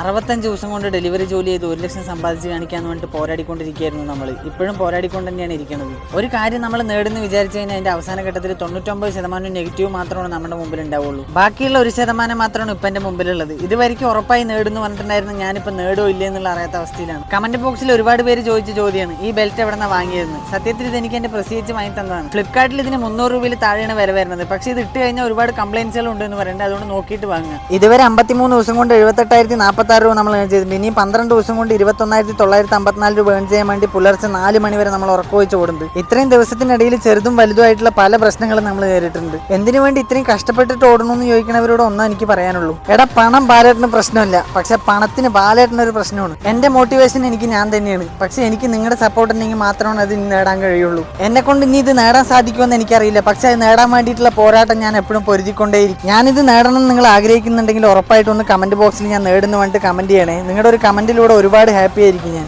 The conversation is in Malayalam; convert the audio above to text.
അറുപത്തഞ്ച് ദിവസം കൊണ്ട് ഡെലിവറി ജോലി ചെയ്ത് ഒരു ലക്ഷം സമ്പാദിച്ച് കാണിക്കാന്ന് പറഞ്ഞിട്ട് പോരാടിക്കൊണ്ടിരിക്കുകയായിരുന്നു നമ്മൾ ഇപ്പോഴും പോരാടിക്കൊണ്ട് തന്നെയാണ് ഇരിക്കുന്നത്. ഒരു കാര്യം നമ്മൾ നേടുന്ന വിചാരിച്ചു കഴിഞ്ഞാൽ അതിന്റെ അവസാന ഘട്ടത്തിൽ തൊണ്ണൂറ്റൊമ്പത് ശതമാനം നെഗറ്റീവ് മാത്രമാണ് നമ്മുടെ മുമ്പിൽ ഉണ്ടാവുള്ളൂ ബാക്കിയുള്ള ഒരു ശതമാനം മാത്രമാണ് ഇപ്പം എന്റെ മുമ്പിലുള്ളത്. ഇതുവരെയ്ക്ക് ഉറപ്പായി നേടുന്നു പറഞ്ഞിട്ടുണ്ടായിരുന്നു. ഞാനിപ്പോൾ നേടോ ഇല്ലേ എന്നുള്ള അറിയാത്ത അവസ്ഥയിലാണ്. കമന്റ് ബോക്സിൽ ഒരുപാട് പേര് ചോദിച്ച ചോദ്യമാണ് ഈ ബെൽറ്റ് എവിടെ നിന്നാണ് വാങ്ങിയതെന്ന്? സത്യത്തിൽ ഇത് എനിക്ക് എന്റെ പ്രസിദ്ധീകരിച്ച് വാങ്ങി തന്നതാണ്. ഫ്ലിപ്കാർട്ടിൽ ഇതിന് മുന്നൂറ് രൂപയിൽ താഴെയാണ് വില വരുന്നത്. പക്ഷേ ഇത് ഇട്ട് കഴിഞ്ഞാൽ ഒരുപാട് കംപ്ലൈൻസുകൾ ഉണ്ട് എന്ന് പറയുന്നത് അതുകൊണ്ട് നോക്കിയിട്ട് വാങ്ങുക. ഇതുവരെ അമ്പത്തിമൂന്ന് ദിവസം കൊണ്ട് എഴുപത്തെട്ടായിരത്തി നാൽപ്പത്തി ആറ് രൂപ നമ്മൾ ഏൺ ചെയ്തിട്ടുണ്ട്. ഇനി പന്ത്രണ്ട് ദിവസം കൊണ്ട് ഇരുപത്തൊന്നായിരത്തി തൊള്ളായിരത്തി അമ്പത്തിനാല് രൂപ ഏൺ ചെയ്യാൻ വേണ്ടി പുലർച്ചെ നാല് മണി വരെ നമ്മൾ ഉറക്കം ഓടുന്നത് ഇത്രയും ദിവസത്തിനിടയിൽ ചെറുതും വലുതുമായിട്ടുള്ള പല പ്രശ്നങ്ങളും നമ്മൾ നേരിട്ടുണ്ട് എന്തിനു വേണ്ടി ഇത്രയും കഷ്ടപ്പെട്ടിട്ട് ഓടണമെന്ന് ചോദിക്കുന്നവരോട് ഒന്നും എനിക്ക് പറയാനുള്ളൂ. എടാ പണം ബാലേട്ടന് പ്രശ്നമില്ല. പക്ഷെ പണത്തിന് ബാലേട്ടന് ഒരു പ്രശ്നമാണ്. എന്റെ മോട്ടിവേഷൻ എനിക്ക് ഞാൻ തന്നെയാണ്. പക്ഷെ എനിക്ക് നിങ്ങളുടെ സപ്പോർട്ട് ഉണ്ടെങ്കിൽ മാത്രമാണ് അത് നേടാൻ കഴിയുള്ളൂ. എന്നെ കൊണ്ട് ഇനി ഇത് നേടാൻ സാധിക്കുമെന്ന് എനിക്കറിയില്ല. പക്ഷെ അത് നേടാൻ വേണ്ടിയിട്ടുള്ള പോരാട്ടം ഞാൻ എപ്പോഴും പൊരുതിക്കൊണ്ടേയിരിക്കും. ഞാനിത് നേടണം എന്ന് നിങ്ങൾ ആഗ്രഹിക്കുന്നുണ്ടെങ്കിൽ ഉറപ്പായിട്ടും ഒന്ന് കമന്റ് ബോക്സിൽ ഞാൻ നേടുന്നു വേണ്ടിയിട്ട് കമന്റ് ചെയ്യണേ. നിങ്ങളുടെ ഒരു കമന്റിലൂടെ ഒരുപാട് ഹാപ്പി ആയിരിക്കും ഞാൻ.